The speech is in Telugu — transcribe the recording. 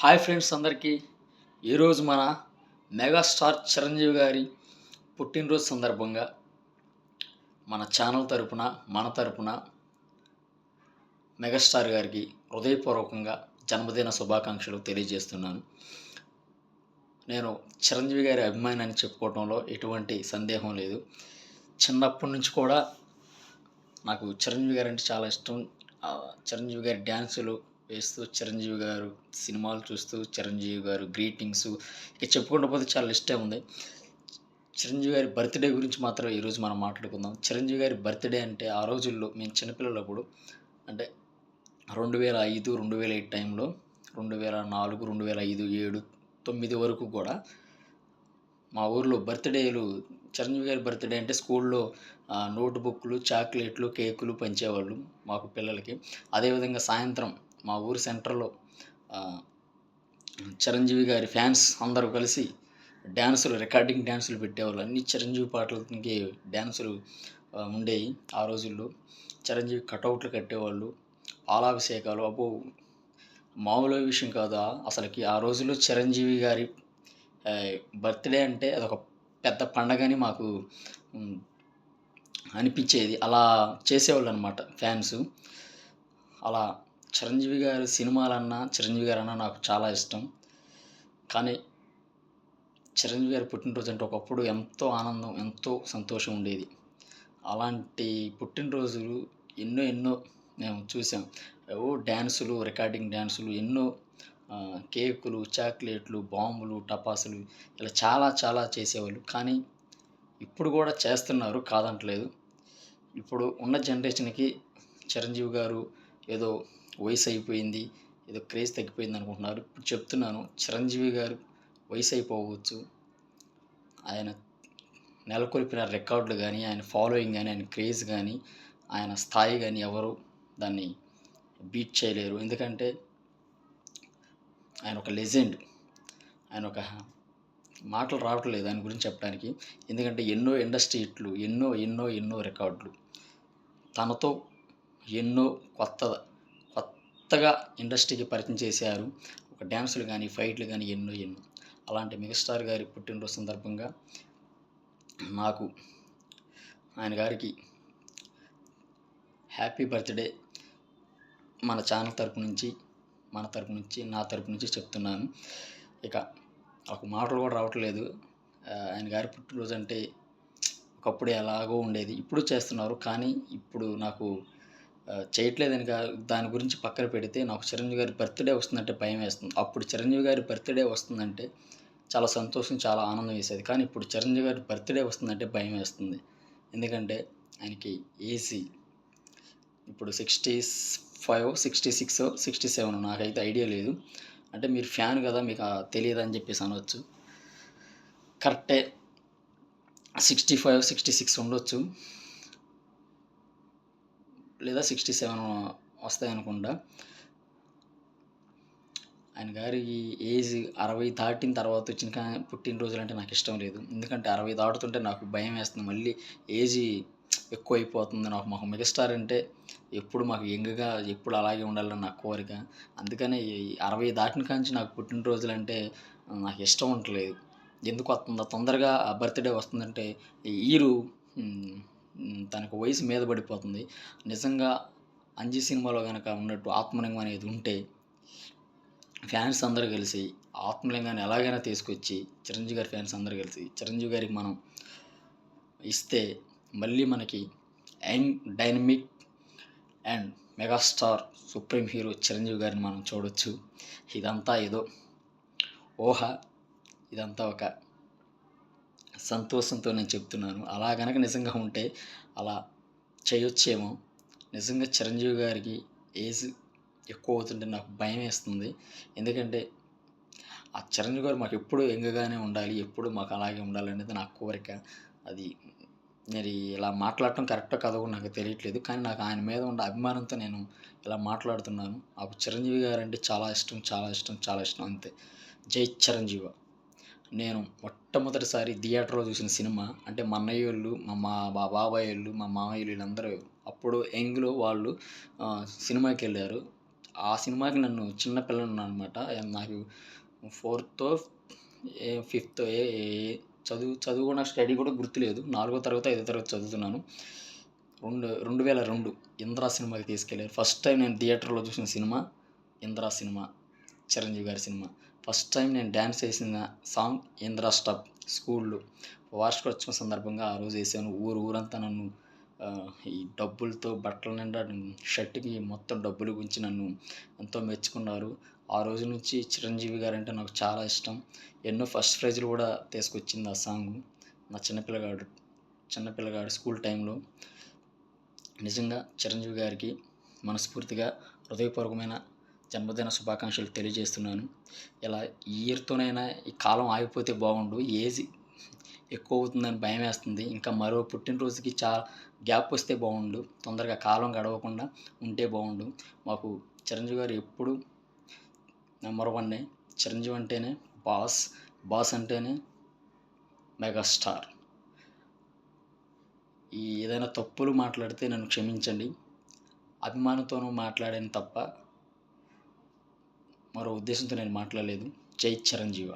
హాయ్ ఫ్రెండ్స్ అందరికీ. ఈరోజు మన మెగాస్టార్ చిరంజీవి గారి పుట్టినరోజు సందర్భంగా మన ఛానల్ తరపున మన తరపున మెగాస్టార్ గారికి హృదయపూర్వకంగా జన్మదిన శుభాకాంక్షలు తెలియజేస్తున్నాను. నేను చిరంజీవి గారి అభిమాని అని చెప్పుకోవడంలో ఎటువంటి సందేహం లేదు. చిన్నప్పటి నుంచి కూడా నాకు చిరంజీవి గారు అంటే చాలా ఇష్టం. చిరంజీవి గారి డ్యాన్సులు వేస్తూ చిరంజీవి గారు సినిమాలు చూస్తూ చిరంజీవి గారు గ్రీటింగ్స్ ఇక చెప్పుకుంటూ పోతే చాలా ఇష్టం ఉంది. చిరంజీవి గారి బర్త్డే గురించి మాత్రం ఈరోజు మనం మాట్లాడుకుందాం. చిరంజీవి గారి బర్త్డే అంటే ఆ రోజుల్లో మేము చిన్నపిల్లలప్పుడు అంటే రెండు వేల ఐదు రెండు వేల ఎయిట్ టైంలో రెండు వేల నాలుగు రెండు వేల ఐదు ఏడు తొమ్మిది వరకు కూడా మా ఊర్లో బర్త్డేలు చిరంజీవి గారి బర్త్డే అంటే స్కూల్లో నోట్బుక్లు బుక్లు చాక్లెట్లు కేకులు పంచేవాళ్ళు మాకు పిల్లలకి. అదేవిధంగా సాయంత్రం మా ఊరి సెంటర్లో చిరంజీవి గారి ఫ్యాన్స్ అందరూ కలిసి డ్యాన్సులు రికార్డింగ్ డ్యాన్సులు పెట్టేవాళ్ళు. అన్ని చిరంజీవి పాటలకి డ్యాన్సులు ఉండేవి ఆ రోజుల్లో. చిరంజీవి కటౌట్లు కట్టేవాళ్ళు పాలాభిషేకాలు. అబ్బో మామూలు విషయం కాదు? అసలుకి ఆ రోజుల్లో చిరంజీవి గారి బర్త్డే అంటే అదొక పెద్ద పండగని మాకు అనిపించేది. అలా చేసేవాళ్ళు అనమాట ఫ్యాన్స్. అలా చిరంజీవి గారి సినిమాలన్నా చిరంజీవి గారు అన్నా నాకు చాలా ఇష్టం. కానీ చిరంజీవి గారి పుట్టినరోజు అంటే ఒకప్పుడు ఎంతో ఆనందం ఎంతో సంతోషం ఉండేది. అలాంటి పుట్టినరోజులు ఎన్నో ఎన్నో మేము చూసాం. ఓ డ్యాన్సులు రికార్డింగ్ డ్యాన్సులు ఎన్నో కేకులు చాక్లెట్లు బాంబులు టపాసులు ఇలా చాలా చాలా చేసేవాళ్ళు. కానీ ఇప్పుడు కూడా చేస్తున్నారు కాదంటలేదు. ఇప్పుడు ఉన్న జనరేషన్కి చిరంజీవి గారు ఏదో వయసు అయిపోయింది ఏదో క్రేజ్ తగ్గిపోయింది అనుకుంటున్నారు ఇప్పుడు చెప్తున్నాను చిరంజీవి గారు వయసు అయిపోవచ్చు ఆయన నెలకొల్పిన రికార్డులు కానీ ఆయన ఫాలోయింగ్ కానీ ఆయన క్రేజ్ కానీ ఆయన స్థాయి కానీ ఎవరు దాన్ని బీట్ చేయలేరు. ఎందుకంటే ఆయన ఒక లెజెండ్. ఆయన ఒక మాటలు రావట్లేదు దాని గురించి చెప్పడానికి. ఎందుకంటే ఎన్నో ఇండస్ట్రీ హిట్లు ఎన్నో ఎన్నో ఎన్నో రికార్డులు. తనతో ఎన్నో కొత్త కొత్తగా ఇండస్ట్రీకి పరిచయం చేశారు. ఒక డ్యాన్సులు కానీ ఫైట్లు కానీ ఎన్నో ఎన్నో. అలాంటి మెగాస్టార్ గారి పుట్టినరోజు సందర్భంగా నాకు ఆయన గారికి హ్యాపీ బర్త్డే మన ఛానల్ తరపు నుంచి మన తరపు నుంచి నా తరపు నుంచి చెప్తున్నాను. ఇక ఒక మాటలు కూడా రావట్లేదు. ఆయన గారి పుట్టినరోజు అంటే ఒకప్పుడు ఎలాగో ఉండేది. ఇప్పుడు చేస్తున్నారు. కానీ ఇప్పుడు నాకు చేయట్లేదని కా- దాని గురించి పక్కన పెడితే నాకు చిరంజీవి గారి బర్త్డే వస్తుందంటే భయం వేస్తుంది. అప్పుడు చిరంజీవి గారి బర్త్డే వస్తుందంటే చాలా సంతోషం చాలా ఆనందం వేసేది. కానీ ఇప్పుడు చిరంజీవి గారి బర్త్డే వస్తుందంటే భయం వేస్తుంది. ఎందుకంటే ఆయనకి ఏసీ ఇప్పుడు sixty five sixty six sixty seven నాకైతే ఐడియా లేదు. అంటే మీరు ఫ్యాన్ కదా మీకు తెలియదు అని చెప్పేసి అనవచ్చు కరెక్టే సిక్స్టీ ఫైవ్ సిక్స్టీ సిక్స్ ఉండొచ్చు. లేదా సిక్స్టీ సెవెన్ వస్తాయి అనుకుంటా ఆయన గారి ఏజ్ అరవై దాటిన తర్వాత వచ్చిన కానీ పుట్టినరోజులు అంటే నాకు ఇష్టం లేదు. ఎందుకంటే అరవై దాటుతుంటే నాకు భయం వేస్తుంది. మళ్ళీ ఏజ్ ఎక్కువ అయిపోతుంది నాకు మాకు మెగాస్టార్ అంటే ఎప్పుడు మాకు యంగ్గా ఎప్పుడు అలాగే ఉండాలని నా కోరిక. అందుకనే అరవై దాటిన కాంచి నాకు పుట్టినరోజులు అంటే నాకు ఇష్టం ఉండలేదు ఎందుకు వస్తుందో తొందరగా బర్త్డే వస్తుందంటే ఈరు తనకు వయసు మీద పడిపోతుంది. నిజంగా అంజీ సినిమాలో కనుక ఉన్నట్టు ఆత్మలింగం అనేది ఉంటే ఫ్యాన్స్ అందరూ కలిసి ఆత్మలింగాన్ని ఎలాగైనా తీసుకొచ్చి చిరంజీవి గారి ఫ్యాన్స్ అందరూ కలిసి చిరంజీవి గారికి మనం ఇస్తే మళ్ళీ మనకి young dynamic and megastar supreme hero Chiranjeevi గారిని మనం చూడొచ్చు. ఇదంతా ఏదో ఊహ. ఇదంతా ఒక సంతోషంతో నేను చెప్తున్నాను. అలా కనుక నిజంగా ఉంటే అలా చేయొచ్చేమో. నిజంగా చిరంజీవి గారికి ఏజ్ ఎక్కువ అవుతుంటే నాకు భయం వేస్తుంది. ఎందుకంటే ఆ చిరంజీవి గారు మాకు ఎప్పుడు ఎంగగానే ఉండాలి ఎప్పుడు మాకు అలాగే ఉండాలి అనేది నా కోరిక. అది నేను ఇలా మాట్లాడటం కరెక్టో కాదో కూడా నాకు తెలియట్లేదు. కానీ నాకు ఆయన మీద ఉన్న అభిమానంతో నేను ఇలా మాట్లాడుతున్నాను. నాకు చిరంజీవి గారు అంటే చాలా ఇష్టం చాలా ఇష్టం చాలా ఇష్టం అంతే. జై చిరంజీవి. నేను మొట్టమొదటిసారి థియేటర్లో చూసిన సినిమా అంటే మా అన్నయ్య వాళ్ళు మా మా బాబాయ్ వాళ్ళు మా మామయ్య వీళ్ళందరూ అప్పుడు యంగ్లో వాళ్ళు సినిమాకి వెళ్ళారు. ఆ సినిమాకి నన్ను చిన్న పిల్లలు అనమాట నాకు ఫోర్త్ ఏ ఫిఫ్త్ ఏ ఏ- చదువు చదువు కూడా స్టడీ కూడా గుర్తులేదు. నాలుగో తరగతి ఐదో తరగతి చదువుతున్నాను. రెండు రెండు వేల రెండు ఇంద్రా సినిమాకి తీసుకెళ్ళారు. ఫస్ట్ టైం నేను థియేటర్లో చూసిన సినిమా ఇంద్రా సినిమా చిరంజీవి గారి సినిమా. ఫస్ట్ టైం నేను డ్యాన్స్ వేసిన సాంగ్ ఇంద్రా స్టప్ స్కూల్లో. వార్షికోత్సవం సందర్భంగా ఆ రోజు వేసాను ఊరు ఊరంతా నన్ను ఈ డబ్బులతో బట్టల నిండా షర్ట్కి మొత్తం డబ్బులు గురించి నన్ను ఎంతో మెచ్చుకున్నారు. ఆ రోజు నుంచి చిరంజీవి గారు అంటే నాకు చాలా ఇష్టం. ఎన్నో ఫస్ట్ ప్రైజ్లు కూడా తీసుకొచ్చింది ఆ సాంగ్ నా చిన్నపిల్లగాడు చిన్నపిల్లగాడు స్కూల్ టైంలో. నిజంగా చిరంజీవి గారికి మనస్ఫూర్తిగా హృదయపూర్వకమైన జన్మదిన శుభాకాంక్షలు తెలియజేస్తున్నాను. ఇలా ఈ ఇయర్తోనైనా ఈ కాలం ఆగిపోతే బాగుండు ఏజ్ ఎక్కువ అవుతుందని భయం వేస్తుంది. ఇంకా మరో పుట్టినరోజుకి చా గ్యాప్ వస్తే బాగుండు. తొందరగా కాలం గడవకుండా ఉంటే బాగుండు. మాకు చిరంజీవి గారు ఎప్పుడు నెంబర్ వన్నే చిరంజీవి అంటేనే బాస్ బాస్ అంటేనే మెగాస్టార్. ఈ ఏదైనా తప్పులు మాట్లాడితే నన్ను క్షమించండి. అభిమానంతోనూ మాట్లాడాను తప్ప మరో ఉద్దేశంతో నేను మాట్లాడలేదు. జై చిరంజీవ.